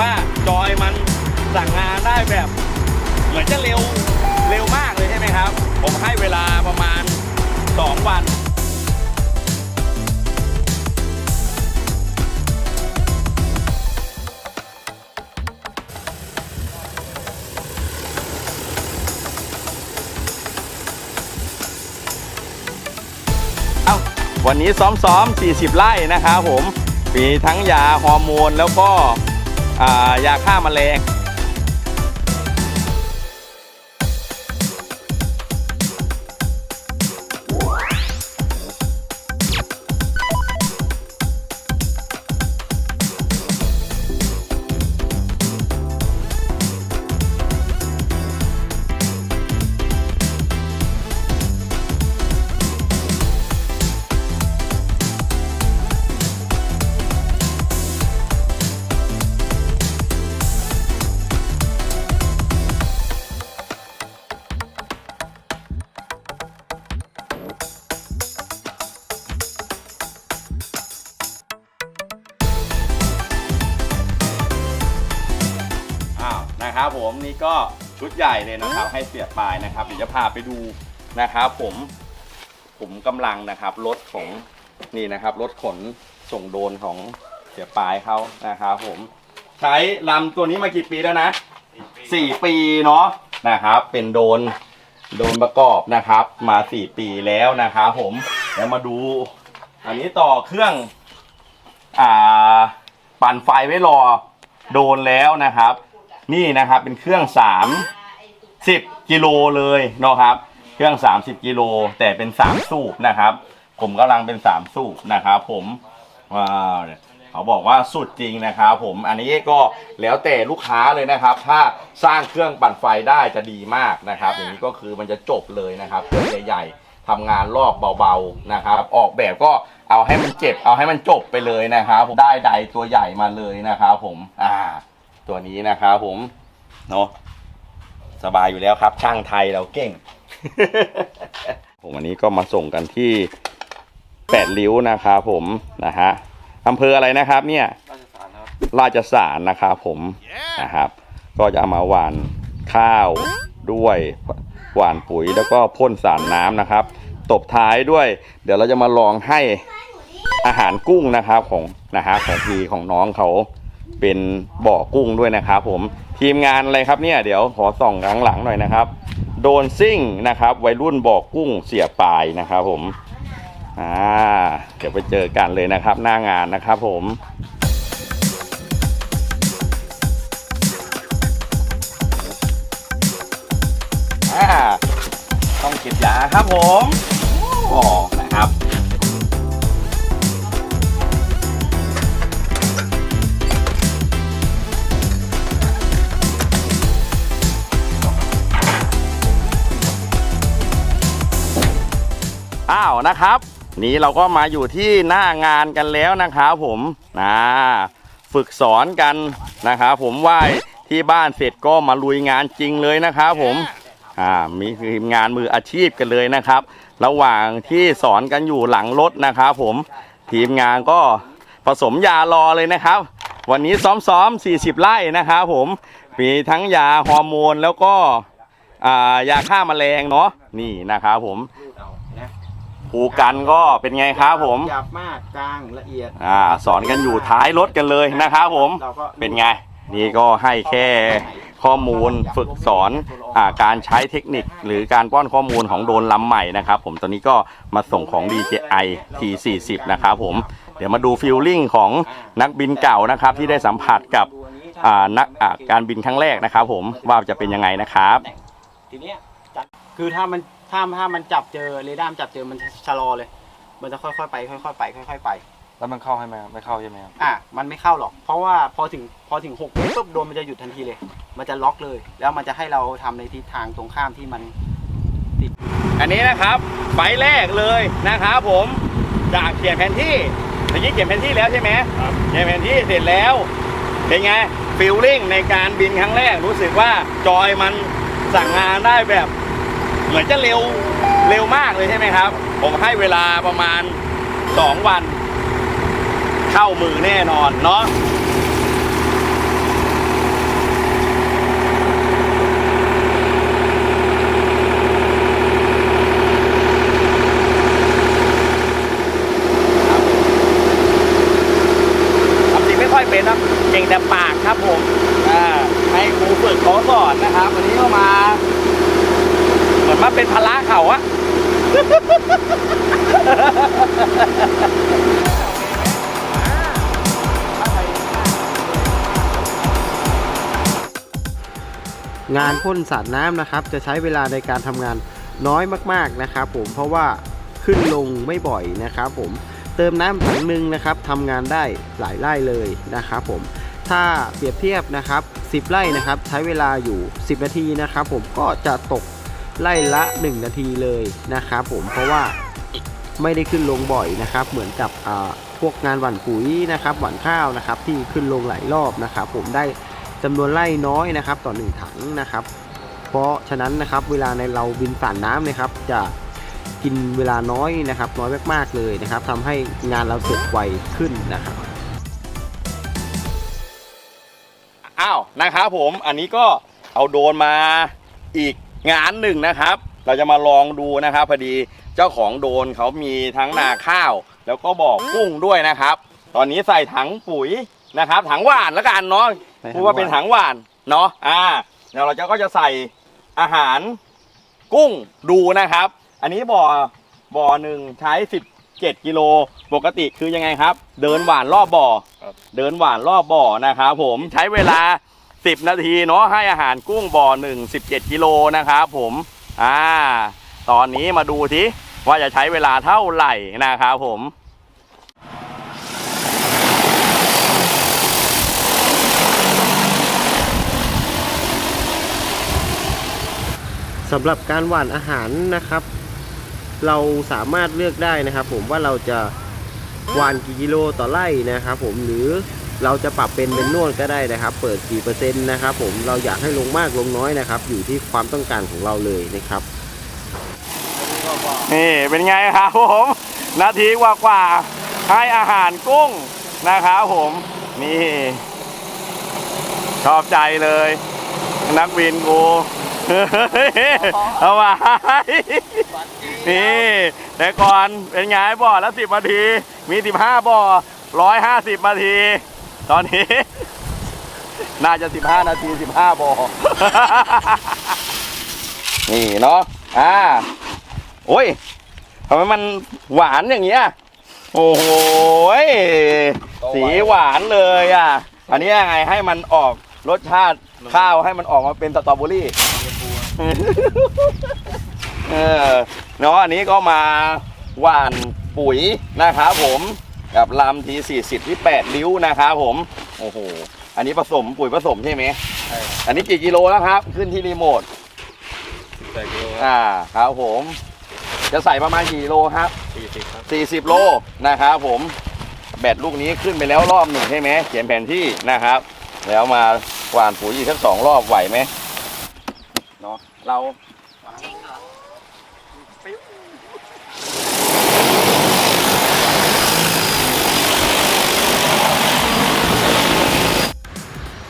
ว่าจอยมันสั่งงานได้แบบ เหมือนจะเร็วเร็วมากเลยใช่ไหมครับ ผมให้เวลาประมาณ 2 วันเอาวันนี้ซ้อมๆ40 ไร่นะครับผม มีทั้งยาฮอร์โมนแล้วก็ายาฆ่าแมลง นะครับผมนี่ก็ชุดใหญ่เลยนะครับ ให้เสียบปลายนะครับเดี๋ยวจะพาไปดูนะครับผมผมกำลังนะครับรถของนี่นะครับรถขนส่งโดรนของเสียปลายเขานะครับผมใช้ลำตัวนี้มากี่ปีแล้วนะสี่ปีเนาะนะครับ เป็นโดรนโดรนประกอบนะครับ มาสี่ปีแล้วนะครับผมแล้วมาดู อันนี้ต่อเครื่องอ่าปั่นไฟไว้รอโดนแล้วนะครับ นี่นะครับเป็นเครื่อง30กิโลเลยเนาะครับ เครื่อง30กิโลแต่เป็น3สูบนะครับ ผมกำลังเป็น3สูบนะครับผมว้าวเนี่ยเขาบอกว่าสุดจริงนะครับผมอันนี้ก็แล้วแต่ลูกค้าเลยนะครับ ถ้าสร้างเครื่องปั่นไฟได้จะดีมากนะครับ อย่างนี้ก็คือมันจะจบเลยนะครับเครื่องใหญ่ๆทำงานรอบเบาๆนะครับ ออกแบบก็เอาให้มันเจ็บเอาให้มันจบไปเลยนะครับผมได้ใดตัวใหญ่มาเลยนะครับผมอ่า ตัวนี้นะครับผม เนาะสบายอยู่แล้วครับ ช่างไทยเราเก่ง ผมวันนี้ก็มาส่งกันที่แปดริ้วนะครับผมนะฮะอำเภออะไรนะครับ เนี่ยราชสารครับราชสารนะครับผมนะครับ ก็จะเอามาหว่านข้าวด้วยหว่านปุ๋ยแล้วก็พ่นสารน้ำนะครับ ตบท้ายด้วย เดี๋ยวเราจะมาลองให้อาหารกุ้งนะครับของนะฮะของพีของน้องเขา เป็นบ่อกุ้งด้วยนะครับผมทีมงานอะไรครับเนี่ยเดี๋ยวขอส่องหลังหลังๆหน่อยนะครับ โดนซิ่งนะครับ วัยรุ่นบ่อกุ้งเสียปลายนะครับผมอ่าเดี๋ยวไปเจอกันเลยนะครับ หน้างานนะครับผมต้องเก็บยาครับผมอ๋อนะครับ นะครับ นี่เราก็มาอยู่ที่หน้างานกันแล้วนะครับผมนะฝึกสอนกันนะครับผมไหว้ที่บ้านเสร็จก็มาลุยงานจริงเลยนะครับผมอ่ามีทีมงานมืออาชีพกันเลยนะครับ ระหว่างที่สอนกันอยู่หลังรถนะครับผมทีมงานก็ผสมยารอเลยนะครับ วันนี้ซ้อมๆ40 ไร่นะครับผมมีทั้งยาฮอร์โมนแล้วก็อ่ายาฆ่าแมลงเนาะนี่นะครับผม ภูกันก็เป็นไงครับผมหยาบมากกลางละเอียดอ่าสอนกันอยู่ท้ายรถกันเลยนะครับผมเราก็เป็นไงนี่ก็ให้แค่ข้อมูลฝึกสอนอาการใช้เทคนิคหรือการป้อนข้อมูลของโดรนลำใหม่นะครับผมตอนนี้ก็มาส่งของ DJI T40 นะครับผมเดี๋ยวมาดูฟิลลิ่งของนักบินเก่านะครับ ที่ได้สัมผัสกับตัวนี้อ่านักอ่าการบินครั้งแรกนะครับ ผมว่าจะเป็นยังไงนะครับทีเนี้ยจัดคือถ้ามัน ถ้าถ้ามันจับเจอเรดาร์มันจับเจอมันชะลอเลย มันจะค่อยๆไปค่อยๆไปค่อยๆไป แล้วมันเข้าให้ไหมครับไม่เข้าใช่ไหมครับอะมันไม่เข้าหรอก เพราะว่าพอถึงพอถึงหกเมตรปุ๊บโดรนมันจะหยุดทันทีเลย มันจะล็อกเลย แล้วมันจะให้เราทำในทิศทางตรงข้ามที่มัน อันนี้นะครับไฟล์แรกเลยนะครับผมจากเขียนแผนที่เมื่อกี้เขียนแผนที่แล้วใช่ไหมเขียนแผนที่เสร็จแล้วเป็นไงฟิลลิ่งในการบินครั้งแรกรู้สึกว่าจอยมันสั่งงานได้แบบ เหมือนจะเร็วเร็วมากเลยใช่ไหมครับ ผมให้เวลาประมาณ 2 วัน เข้ามือแน่นอนเนาะ งานพ่นสาดน้ำนะครับ จะใช้เวลาในการทำงานน้อยมากๆนะครับผมเพราะว่าขึ้นลงไม่บ่อยนะครับผมเติมน้ำถังหนึ่งนะครับทำงานได้หลายไร่เลยนะครับผมถ้าเปรียบเทียบนะครับ 10 ไร่นะครับใช้เวลาอยู่ 10 นาทีนะครับ ผมก็จะตกไร่ละ 1 นาทีเลยนะครับผมเพราะว่าไม่ได้ขึ้นลงบ่อยนะครับ เหมือนกับพวกงานหว่านปุ๋ยนะครับหว่านข้าวนะครับ ที่ขึ้นลงหลายรอบนะครับ ผมได้ จำนวนไร่น้อยนะครับ ต่อหนึ่งถังนะครับ เพราะฉะนั้นนะครับเวลาในเราบินสารน้ำนะครับ จะกินเวลาน้อยนะครับ น้อยมากๆเลยนะครับทำให้งานเราเสร็จไวขึ้นนะครับอ้าวนะครับผมอันนี้ก็เอาโดนมาอีกงานหนึ่งนะครับ เราจะมาลองดูนะครับพอดีเจ้าของโดนเขามีทั้งนาข้าว แล้วก็บ่อกุ้งด้วยนะครับ ตอนนี้ใส่ถังปุ๋ยนะครับถังหวานแล้วกันเนาะ ใส่ถังหวานพูดว่าเป็นถังหวานเนาะอ่าเดี๋ยวเราจะก็จะใส่อาหารกุ้งดูนะครับ อันนี้บ่อบ่อหนึ่งใช้17กิโลปกติคือยังไงครับ เดินหวานรอบบ่อครับเดินหวานรอบบ่อนะครับผมใช้เวลา10นาทีเนาะให้อาหารกุ้งบ่อหนึ่ง17กิโลนะครับผมอ่าตอนนี้มาดูทีว่าจะใช้เวลาเท่าไหร่นะครับผมำหรับการหว่านอาหารนะครับ เราสามารถเลือกได้นะครับ ผมว่าเราจะหว่านกี่กิโลต่อไร่นะครับผมหรือเราจะปรับเป็นเป็นนวดก็ได้นะครับ เปิดกี่เปอร์เซ็นต์นะครับผมเราอยากให้ลงมากลงน้อยนะครับ อยู่ที่ความต้องการของเราเลยนะครับนี่เป็นไงครับผมนาทีกว่ากว่าให้อาหารกุ้งนะครับผมนี่ชอบใจเลย นักบินกู เอาไว้นี่แต่ก่อนเป็นไงบ่อละสิบนาที มีสิบห้าบ่อร้อยห้าสิบนาที ตอนนี้ น่าจะสิบห้านาทีสิบห้าบ่อนี่เนาะอ่าโอ้ยทำไมมันหวานอย่างเงี้ยโอ้โหสีหวานเลยอะ อันนี้ยังไงให้มันออกรสชาติข้าวให้มันออกมาเป็นสตรอเบอรี่ เออเนาะอันนี้ก็มาหว่านปุ๋ยนะครับผมกับลำที40ที่8ริ้วนะครับผมโอ้โหอันนี้ผสมปุ๋ยผสมใช่ไหมใช่อันนี้กี่กิโลแล้วครับ ขึ้นที่รีโมทสิบแปดกิโลอ่าครับผม จะใส่ประมาณกี่โลครับสี่สิบครับ40โลนะครับผม แบตลูกนี้ขึ้นไปแล้วรอบหนึ่งใช่ไหมเขียนแผนที่นะครับ แล้วมาหว่านปุ๋ยอีกสักสองรอบไหวไหม เนาะเรา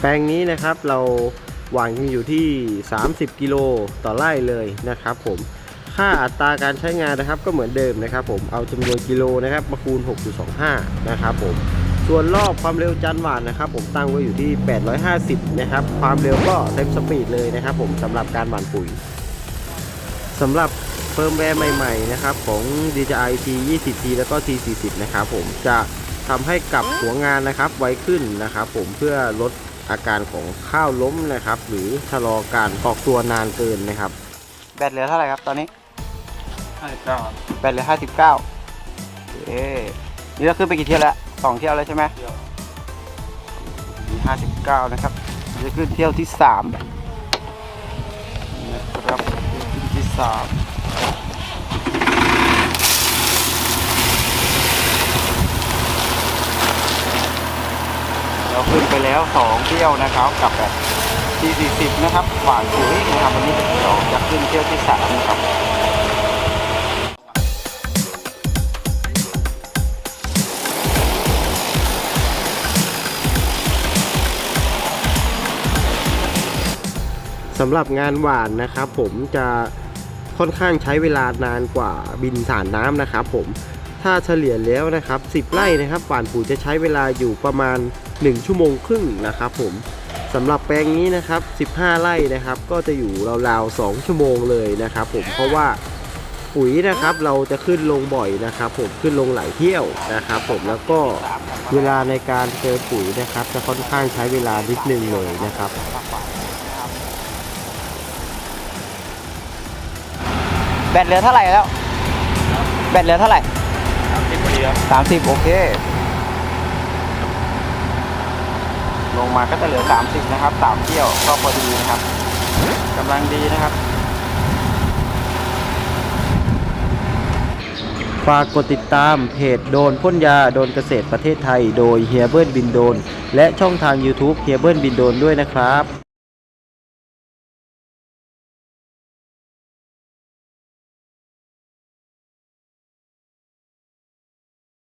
แปลงนี้นะครับเราหว่านกันอยู่ที่ 30 กิโลต่อไร่เลยนะครับผมค่าอัตราการใช้งานนะครับก็เหมือนเดิมนะครับผมเอาจำนวนกิโลนะครับมาคูณ 6.25 นะครับผม ส่วนรอบความเร็วจานหวานนะครับ ผมตั้งไว้อยู่ที่ 850 นะครับ ความเร็วก็เต็มสปีดเลยนะครับ ผมสำหรับการหว่านปุ๋ยสำหรับเฟิร์มแวร์ใหม่ๆนะครับของ DJI T20T แล้วก็ T40 นะครับผมจะทำให้กลับหัวงานนะครับไวขึ้นนะครับ ผมเพื่อลดอาการของข้าวล้มนะครับ หรือชะลอการออกตัวนานเกินนะครับ แบตเหลือเท่าไหร่ครับตอนนี้ห้าสิบเก้าแบตเหลือห้าสิบเก้าเอ๊นี่เราขึ้นไปกี่เที่ยวแล้ว สองเที่ยวแล้วใช่ไหมมีห้าสิบเก้านะครับ จะขึ้นเที่ยวที่สามนะครับขึ้นที่สามเราขึ้นไปแล้วสองเที่ยวนะครับกับแบบที่สี่สิบนะครับหวานปุ๋ยนะครับวันนี้เราจะขึ้นเที่ยวที่สามนะครับ สำหรับงานหวานนะครับผมจะค่อนข้างใช้เวลานานกว่าบินสารน้ำนะครับผมถ้าเฉลี่ยแล้วนะครับ10ไร่นะครับหวานปุ๋ยจะใช้เวลาอยู่ประมาณ 1 ชั่วโมงครึ่งนะครับผมสำหรับแปลงนี้นะครับ 15 ไร่นะครับ ก็จะอยู่ราวๆ 2 ชั่วโมงเลยนะครับผมเพราะว่าปุ๋ยนะครับเราจะขึ้นลงบ่อยนะครับ ผมขึ้นลงหลายเที่ยวนะครับ ผมแล้วก็เวลาในการเจอปุ๋ยนะครับ จะค่อนข้างใช้เวลานิดนึงเลยนะครับแบ ตเหลือเท่าไหร่แล้ว แบตเหลือเท่าไหร่สามสิบพอดีครับสามสิบโอเค ลงมาก็จะเหลือสามสิบนะครับสามเที่ยวก็พอดีนะครับกำลังดีนะครับ ฝากกดติดตามเพจโดนพ่นยาโดนเกษตรประเทศไทย โดยเฮียเบิร์นบินโดน และช่องทาง YouTube เฮียเบิร์นบินโดนด้วยนะครับ